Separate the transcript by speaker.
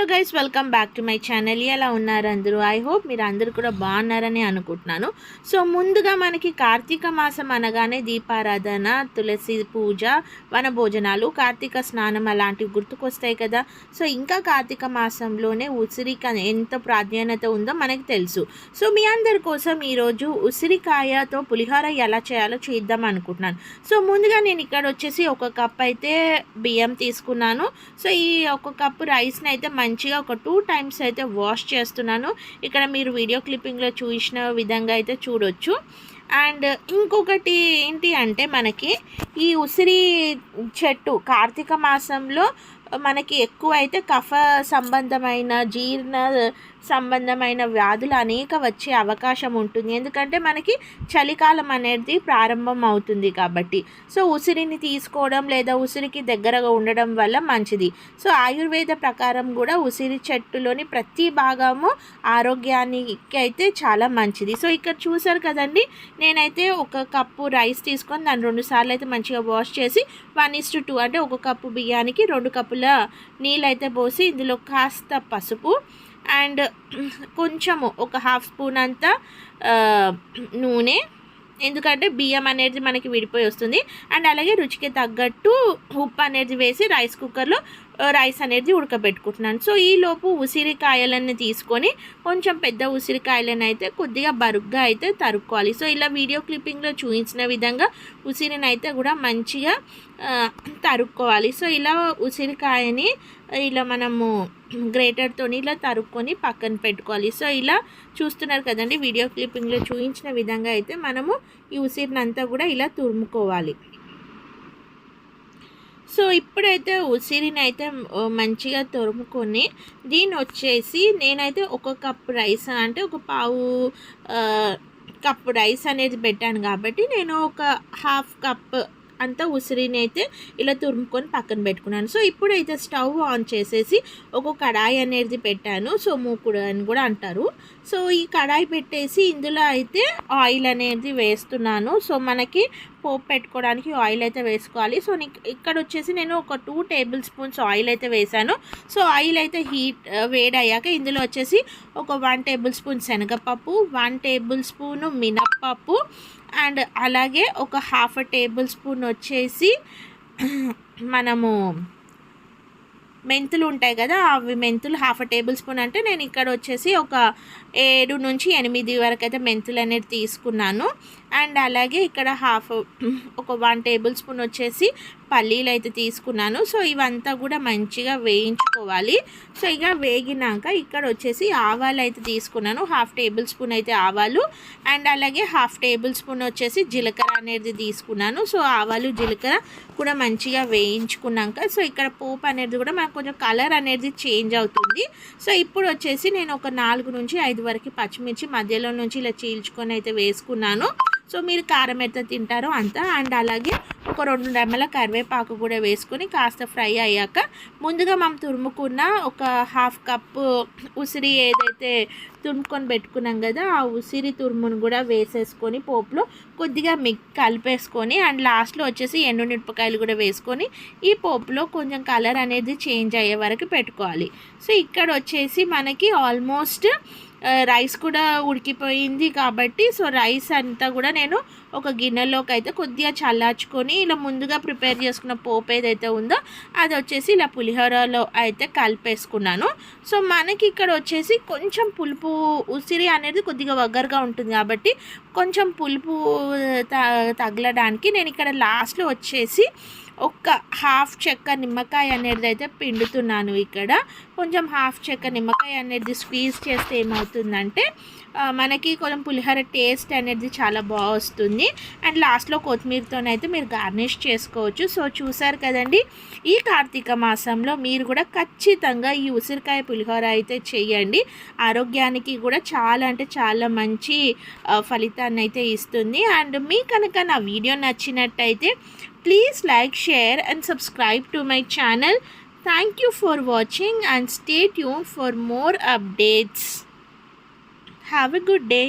Speaker 1: Hello guys welcome back to my channel. ఎలా ఉన్నారు అందరూ? ఐ హోప్ మీరు అందరూ కూడా బాగున్నారని అనుకుంటున్నాను. సో ముందుగా మనకి కార్తీక మాసం అనగానే దీపారాధన తులసి పూజ వన భోజనాలు కార్తీక స్నానం అలాంటివి గుర్తుకొస్తాయి కదా. సో ఇంకా కార్తీక మాసంలోనే ఉసిరిక ఎంత ప్రాధాన్యత ఉందో మనకి తెలుసు. సో మీ అందరి కోసం ఈరోజు ఉసిరికాయతో పులిహోర ఎలా చేయాలో చేద్దాం అనుకుంటున్నాను. సో ముందుగా నేను ఇక్కడ వచ్చేసి ఒక కప్ అయితే బియ్యం తీసుకున్నాను. సో ఈ ఒక కప్పు రైస్ని అయితే మంచిగా ఒక టూ టైమ్స్ అయితే వాష్ చేస్తున్నాను. ఇక్కడ మీరు వీడియో క్లిప్పింగ్లో చూసిన విధంగా అయితే చూడొచ్చు. అండ్ ఇంకొకటి ఏంటి అంటే మనకి ఈ ఉసిరి చెట్టు కార్తీక మాసంలో మనకి ఎక్కువ అయితే కఫ సంబంధమైన జీర్ణ సంబంధమైన వ్యాధులు అనేక వచ్చే అవకాశం ఉంటుంది. ఎందుకంటే మనకి చలికాలం అనేది ప్రారంభం అవుతుంది కాబట్టి. సో ఉసిరిని తీసుకోవడం లేదా ఉసిరికి దగ్గరగా ఉండడం వల్ల మంచిది. సో ఆయుర్వేద ప్రకారం కూడా ఉసిరి చెట్టులోని ప్రతి భాగము ఆరోగ్యానికి అయితే చాలా మంచిది. సో ఇక్కడ చూసారు కదండి నేనైతే ఒక కప్పు రైస్ తీసుకొని దాన్ని రెండు సార్లు అయితే మంచిగా వాష్ చేసి వన్ ఇస్ టూ అంటే ఒక కప్పు బియ్యానికి రెండు కప్పుల నీళ్ళు అయితే పోసి ఇందులో కాస్త పసుపు అండ్ కొంచెము ఒక హాఫ్ స్పూన్ అంతా నూనె. ఎందుకంటే బియ్యం అనేది మనకి విడిపోయి వస్తుంది. అండ్ అలాగే రుచికి తగ్గట్టు ఉప్పు అనేది వేసి రైస్ కుక్కర్లో రైస్ అనేది ఉడకబెట్టుకుంటున్నాను. సో ఈ లోపు ఉసిరికాయలన్నీ తీసుకొని కొంచెం పెద్ద ఉసిరికాయలను అయితే కొద్దిగా బరుగ్గా అయితే తరుక్కోవాలి. సో ఇలా వీడియో క్లిప్పింగ్లో చూపించిన విధంగా ఉసిరిని అయితే కూడా మంచిగా తరుక్కోవాలి. సో ఇలా ఉసిరికాయని ఇలా మనము గ్రేటర్తో ఇలా తరుక్కొని పక్కన పెట్టుకోవాలి. సో ఇలా చూస్తున్నారు కదండి వీడియో క్లిప్పింగ్లో చూపించిన విధంగా అయితే మనము ఈ ఉసిరినంతా కూడా ఇలా తురుముకోవాలి. సో ఇప్పుడైతే ఉసిరిని అయితే మంచిగా తురుముకొని దీని వచ్చేసి నేనైతే ఒక కప్ రైస్ అంటే ఒక పావు కప్ రైస్ అనేది పెట్టాను కాబట్టి నేను ఒక హాఫ్ కప్ అంతా ఉసిరిని అయితే ఇలా తురుముకొని పక్కన పెట్టుకున్నాను. సో ఇప్పుడైతే స్టవ్ ఆన్ చేసేసి ఒక కడాయి అనేది పెట్టాను. సో మూకుడు అని కూడా అంటారు. సో ఈ కడాయి పెట్టేసి ఇందులో అయితే ఆయిల్ అనేది వేస్తున్నాను. సో మనకి పోపు పెట్టుకోవడానికి ఆయిల్ అయితే వేసుకోవాలి. సో ఇక్కడ వచ్చేసి నేను ఒక టూ టేబుల్ స్పూన్స్ ఆయిల్ అయితే వేసాను. సో ఆయిల్ అయితే హీట్ వేడయ్యాక ఇందులో వచ్చేసి ఒక వన్ టేబుల్ స్పూన్ శనగపప్పు వన్ టేబుల్ స్పూను మినప్పప్పు అండ్ అలాగే ఒక హాఫ్ టేబుల్ స్పూన్ వచ్చేసి మనము మెంతులు ఉంటాయి కదా అవి మెంతులు హాఫ్ టేబుల్ స్పూన్ అంటే నేను ఇక్కడ వచ్చేసి ఒక ఏడు నుంచి ఎనిమిది వరకు అయితే మెంతులు అనేది తీసుకున్నాను. అండ్ అలాగే ఇక్కడ హాఫ్ ఒక వన్ టేబుల్ స్పూన్ వచ్చేసి పల్లీలు అయితే తీసుకున్నాను. సో ఇవంతా కూడా మంచిగా వేయించుకోవాలి. సో ఇక వేగినాక ఇక్కడ వచ్చేసి ఆవాలు అయితే తీసుకున్నాను. హాఫ్ టేబుల్ స్పూన్ అయితే ఆవాలు. అండ్ అలాగే హాఫ్ టేబుల్ స్పూన్ వచ్చేసి జీలకర్ర అనేది తీసుకున్నాను. సో ఆవాలు జీలకర్ర కూడా మంచిగా వేయించుకున్నాక సో ఇక్కడ పోపు అనేది కూడా మనకు కొంచెం కలర్ అనేది చేంజ్ అవుతుంది. సో ఇప్పుడు వచ్చేసి నేను ఒక నాలుగు నుంచి ఐదు వరకు పచ్చిమిర్చి మధ్యలో నుంచి ఇలా చీల్చుకొని అయితే వేసుకున్నాను. సో మీరు కారం ఎంత తింటారో అంత. అండ్ అలాగే ఒక రెండు రెమ్మల కరివేపాకు కూడా వేసుకొని కాస్త ఫ్రై అయ్యాక ముందుగా మనం తురుముకున్న ఒక హాఫ్ కప్పు ఉసిరి ఏదైతే తురుముకొని పెట్టుకున్నాం కదా ఆ ఉసిరి తురుమును కూడా వేసేసుకొని పోపులో కొద్దిగా మిక్ కలిపేసుకొని అండ్ లాస్ట్లో వచ్చేసి ఎండుమిరపకాయలు కూడా వేసుకొని ఈ పోపులో కొంచెం కలర్ అనేది చేంజ్ అయ్యే వరకు పెట్టుకోవాలి. సో ఇక్కడ వచ్చేసి మనకి ఆల్మోస్ట్ రైస్ కూడా ఉడికిపోయింది కాబట్టి సో రైస్ అంతా కూడా నేను ఒక గిన్నెలోకి అయితే కొద్దిగా చల్లార్చుకొని ఇలా ముందుగా ప్రిపేర్ చేసుకున్న పోపు ఏదైతే ఉందో అది వచ్చేసి ఇలా పులిహోరలో అయితే కలిపేసుకున్నాను. సో మనకి ఇక్కడ వచ్చేసి కొంచెం పులుపు ఉసిరి అనేది కొద్దిగా వగ్గరగా ఉంటుంది కాబట్టి కొంచెం పులుపు త- తగలడానికి నేను ఇక్కడ లాస్ట్లో వచ్చేసి ఒక్క హాఫ్ చెక్క నిమ్మకాయ అనేది అయితే పిండుతున్నాను ఇక్కడ. కొంచెం హాఫ్ చెక్క నిమ్మకాయ అనేది స్క్వీజ్ చేస్తే ఏమవుతుందంటే మనకి కొంచెం పులిహోర టేస్ట్ అనేది చాలా బాగా వస్తుంది. అండ్ లాస్ట్లో కొత్తిమీరతోనైతే మీరు గార్నిష్ చేసుకోవచ్చు. సో చూసారు కదండి ఈ కార్తీక మాసంలో మీరు కూడా ఖచ్చితంగా ఈ ఉసిరికాయ పులిహోర అయితే చేయండి. ఆరోగ్యానికి కూడా చాలా అంటే చాలా మంచి ఫలితాన్ని అయితే ఇస్తుంది. అండ్ మీ కనుక నా వీడియో నచ్చినట్టయితే please like share and subscribe to my channel. Thank you for watching and stay tuned for more updates. Have a good day.